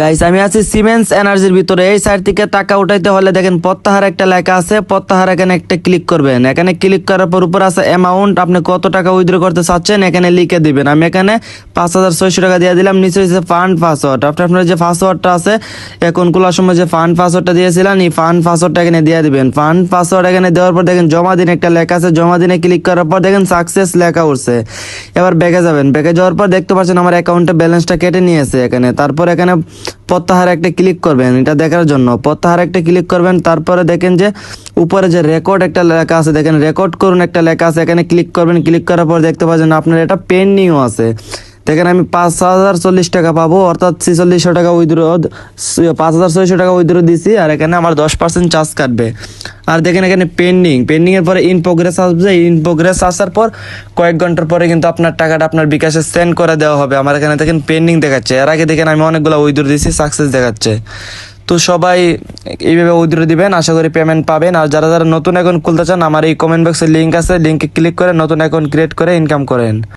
Guys আমি আছি siemens এনার্জির ভিতরে। এই সাইড থেকে টাকা উঠাইতে হলে দেখেন প্রত্যাহার একটা লেখা আছে। প্রত্যাহার এখানে একটা ক্লিক করবেন। এখানে ক্লিক করার পর উপর আছে অ্যামাউন্ট আপনি কত টাকা উইথড্র করতে চাচ্ছেন এখানে লিখে দিবেন। আমি এখানে পাঁচ হাজার ছয়শো টাকা দিয়ে দিলাম। নিচে হচ্ছে ফান্ড পাসওয়ার্ড আপনি আপনার যে পাসওয়ার্ডটা আছে এখন খোলার সময় যে ফান্ড পাসওয়ার্ডটা দিয়েছিলেন, এই ফান্ড পাসওয়ার্ডটা এখানে দিয়ে দিবেন। ফান্ড পাসওয়ার্ড এখানে দেওয়ার পর দেখেন জমা দিন একটা লেখা আছে। জমা দিনে ক্লিক করার পর দেখেন সাকসেস লেখা উঠছে। এবার ব্যাগে যাবেন। ব্যাগে যাওয়ার পর দেখতে পাচ্ছেন আমার অ্যাকাউন্টে ব্যালেন্সটা কেটে নিয়েছে এখানে। তারপর এখানে প্রত্যাহার একটা ক্লিক করবেন, এটা দেখার জন্য। প্রত্যাহার একটা ক্লিক করবেন, তারপরে দেখেন যে উপরে যে রেকর্ড একটা লেখা আছে, দেখেন রেকর্ড করুন একটা লেখা আছে, এখানে ক্লিক করবেন ক্লিক করার পর দেখতে পাচ্ছেন আপনার এটা পেন্ডিংও আছে। দেখেন আমি পাঁচ হাজার চল্লিশ টাকা পাবো, অর্থাৎ ছেচল্লিশশো টাকা উইথড্র পাঁচ হাজার ছয়শো টাকা উইথড্র দিছি, আর এখানে আমার দশ পার্সেন্ট চার্জ কাটবে। আর দেখেন এখানে পেন্ডিং পেন্ডিং এর পরে ইন প্রোগ্রেস আসবে ইন প্রোগ্রেস আসার পর কয়েক ঘণ্টার পরে কিন্তু আপনার টাকাটা আপনার বিকাশে সেন্ড করে দেওয়া হবে। আমার এখানে দেখেন পেন্ডিং দেখাচ্ছে। এর আগে দেখেন আমি অনেকগুলো উইথড্র দিছি সাকসেস দেখাচ্ছে। তো সবাই এইভাবে উইথড্র দিবেন, আশা করি পেমেন্ট পাবেন। আর যারা যারা নতুন অ্যাকাউন্ট খুলতে চান, আমার এই কমেন্ট বক্সে লিঙ্ক আছে। লিঙ্কে ক্লিক করে নতুন অ্যাকাউন্ট ক্রিয়েট করে ইনকাম করেন।